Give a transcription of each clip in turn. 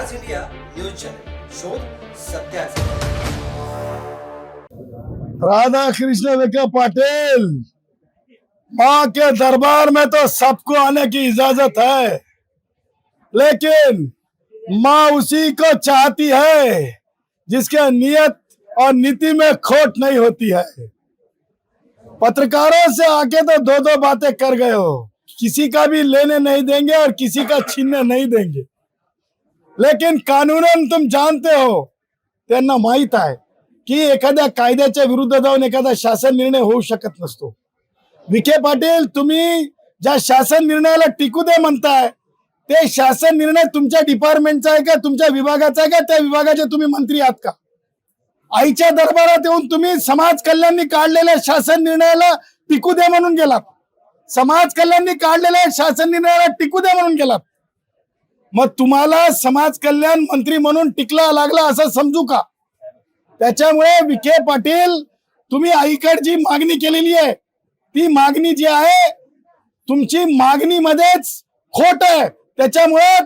आवाज़ India news channel, शोध सत्याचा राधा कृष्ण विखे पाटिल, माँ के दरबार में तो सबको आने की इजाज़त है, लेकिन माँ उसी को चाहती है जिसके नियत और नीति में खोट नहीं होती है। पत्रकारों से आके तो दो दो बातें कर गए हो, किसी का भी लेने नहीं देंगे और किसी का छीनने नहीं देंगे। लेकिन कानूनन तुम जानते हो त्यांना माहीत आहे की एखाद्या कायद्याच्या विरुद्ध जाऊन एखादा शासन निर्णय होऊ शकत नसतो. विखे पाटील तुम्ही ज्या शासन निर्णयाला टिकू दे म्हणताय ते शासन निर्णय तुमच्या डिपार्टमेंटचा आहे का तुमच्या विभागाचा आहे का त्या विभागाचे तुम्ही मंत्री आहात का? आईच्या दरबारात येऊन तुम्ही समाज कल्याणनी काढलेल्या शासन निर्णयाला टिकू दे म्हणून गेलात. समाज कल्याणनी काढलेल्या शासन निर्णयाला टिकू दे म्हणून गेलात. मग तुम्हाला समाज कल्याण मंत्री म्हणून टिकला लागला असं समजू का? त्याच्यामुळे विखे पाटील तुम्ही आईकड जी मागणी केलेली आहे ती मागणी जी आहे तुमची मागणीमध्येच खोट आहे. त्याच्यामुळे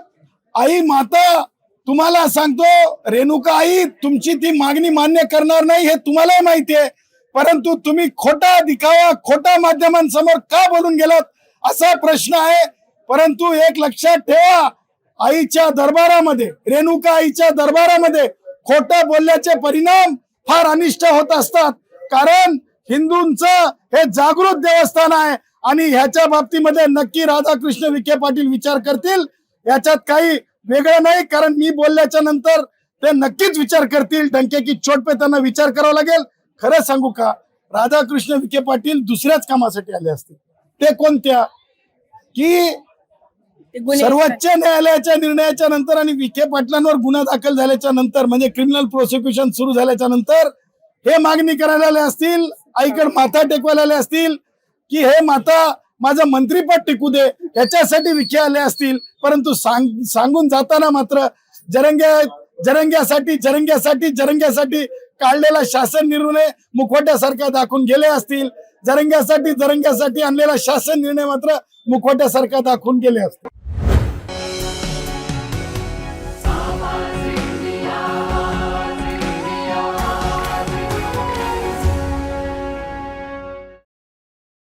आई माता तुम्हाला सांगतो रेणुका आई तुमची ती मागणी मान्य करणार नाही हे तुम्हालाही माहिती आहे. परंतु तुम्ही खोटा दिखावा खोटा माध्यमांसमोर का बोलून गेलात असा प्रश्न आहे. परंतु एक लक्षात ठेवा आईच्या दरबारामध्ये रेणुका आईच्या दरबारामध्ये खोट बोलल्याचे परिणाम फार अनिष्ट होत असतात. कारण हिंदूंचं हे जागृत देवस्थान आहे आणि ह्याच्या बाबतीमध्ये नक्की राधाकृष्ण विखे पाटील विचार करतील. याच्यात काही वेगळं नाही कारण मी बोलल्याच्या नंतर ते नक्कीच विचार करतील. डंके की चोट पे त्यांना विचार करावा लागेल. खरं सांगू का राधाकृष्ण विखे पाटील दुसऱ्याच कामासाठी आले असतील. ते कोणत्या? की सर्वोच्च न्यायालयाच्या निर्णयाच्या नंतर आणि विखे पाटलांवर गुन्हा दाखल झाल्याच्यानंतर म्हणजे क्रिमिनल प्रोसिक्युशन सुरू झाल्याच्यानंतर हे मागणी करायला आले असतील आईकडे माथा टेकवायला आले असतील की हे माता माझं मंत्रीपद टिकू दे याच्यासाठी विखे आले असतील. परंतु सांग सांगून जाताना मात्र जरंग्या जरंग्यासाठी जरंग्यासाठी जरंग्यासाठी काढलेला शासन निर्णय मुखवट्यासारखा दाखवून गेले असतील. जरंग्यासाठी जरंग्यासाठी आणलेला शासन निर्णय मात्र मुखवट्यासारखा दाखवून गेले असतील.